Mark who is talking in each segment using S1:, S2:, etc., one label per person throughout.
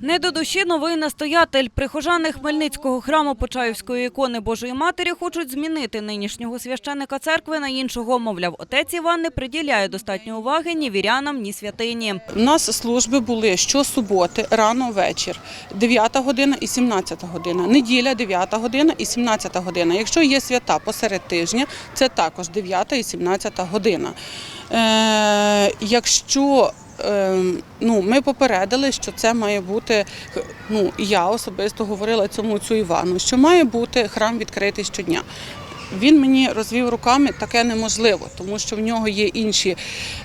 S1: Не до душі новий настоятель. Прихожани Хмельницького храму Почаївської ікони Божої Матері хочуть змінити нинішнього священника церкви на іншого. Мовляв, отець Іван не приділяє достатньо уваги ні вірянам, ні святині.
S2: У нас служби були щосуботи, рано вечір, 9 година і 17 година. Неділя 9 година і 17 година. Якщо є свята посеред тижня, це також 9 і 17 година. Е, якщо ну, ми попередили, що це має бути, ну я особисто говорила цьому цю Івану, що має бути храм відкритий щодня. Він мені розвів руками, таке неможливо, тому що в нього є інші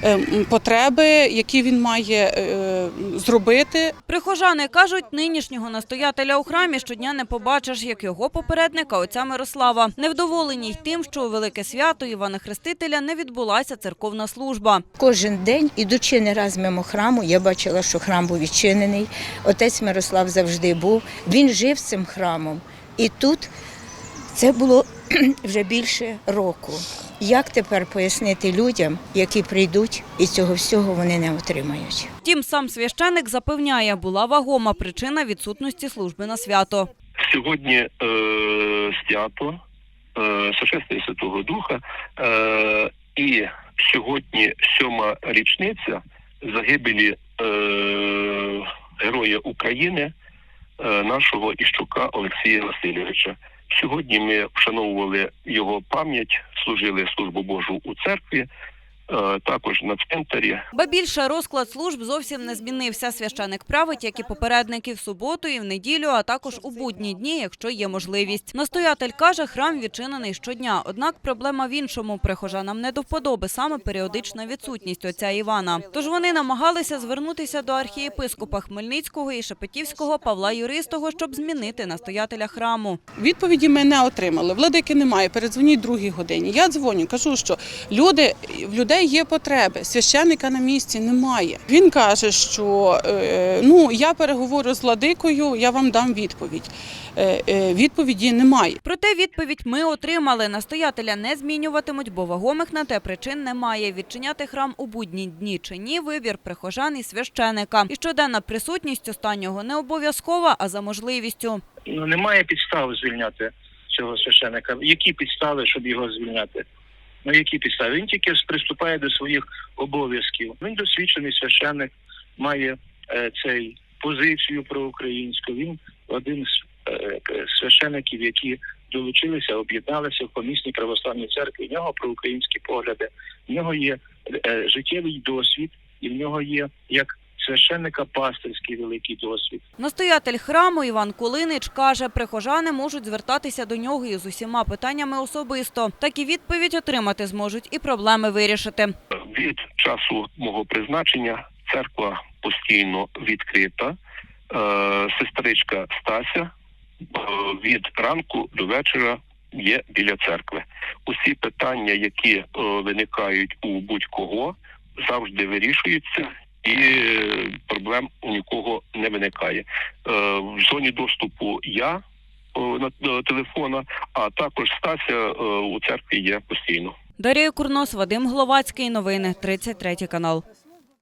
S2: е, потреби, які він має е, зробити.
S1: Прихожани кажуть, нинішнього настоятеля у храмі щодня не побачиш, як його попередника отця Мирослава. Невдоволені й тим, що у велике свято Івана Хрестителя не відбулася церковна служба.
S3: Кожен день, ідучи не раз мимо храму, я бачила, що храм був відчинений. Отець Мирослав завжди був. Він жив цим храмом. І тут це було вже більше року. Як тепер пояснити людям, які прийдуть, і цього всього вони не отримають?
S1: Втім, сам священик запевняє, була вагома причина відсутності служби на свято.
S4: Сьогодні е, свято е, Сошествия Святого Духа, е, і сьогодні сьома річниця загибелі е, героя України, е, нашого Іщука Олексія Васильовича. Сьогодні ми вшановували його пам'ять, служили службу Божу у церкві, також на цвинтарі.
S1: Ба більше розклад служб зовсім не змінився. Священик править, як і попередники в суботу і в неділю, а також у будні дні, якщо є можливість. Настоятель каже, храм відчинений щодня. Однак проблема в іншому. Прихожанам не до вподоби саме періодична відсутність отця Івана. Тож вони намагалися звернутися до архієпископа Хмельницького і Шепетівського Павла Юристого, щоб змінити настоятеля храму.
S2: Відповіді ми не отримали. Владики немає. Передзвоніть другій годині. Я дзвоню, кажу, що люди в людей є потреби. Священника на місці немає. Він каже, що е, ну я переговорю з владикою, я вам дам відповідь. Е, е, відповіді немає.
S1: Проте відповідь ми отримали. Настоятеля не змінюватимуть, бо вагомих на те причин немає. Відчиняти храм у будні дні чи ні – вибір прихожан і священика. І щоденна присутність останнього не обов'язкова, а за можливістю.
S5: ну немає підстав звільняти цього священика. Які підстави, щоб його звільняти? Ну які підстави? Він тільки приступає до своїх обов'язків. Він досвідчений священик, має е, цей позицію проукраїнську. Він один з е, священиків, які долучилися, об'єдналися в помісній православній церкві. В нього проукраїнські погляди, в нього є е, життєвий досвід, і в нього є як священника пастирський великий досвід.
S1: Настоятель храму Іван Кулинич каже, прихожани можуть звертатися до нього із усіма питаннями особисто. Так і відповідь отримати зможуть і проблеми вирішити.
S4: Від часу мого призначення церква постійно відкрита. Е, Сестричка Стася е, від ранку до вечора є біля церкви. Усі питання, які е, виникають у будь-кого, завжди вирішуються. І е, проблем у нікого не виникає. Е, В зоні доступу я е, на на телефона, а також Стася у церкві є постійно.
S1: Дарія Курнос, Вадим Гловацький. Новини 33 канал.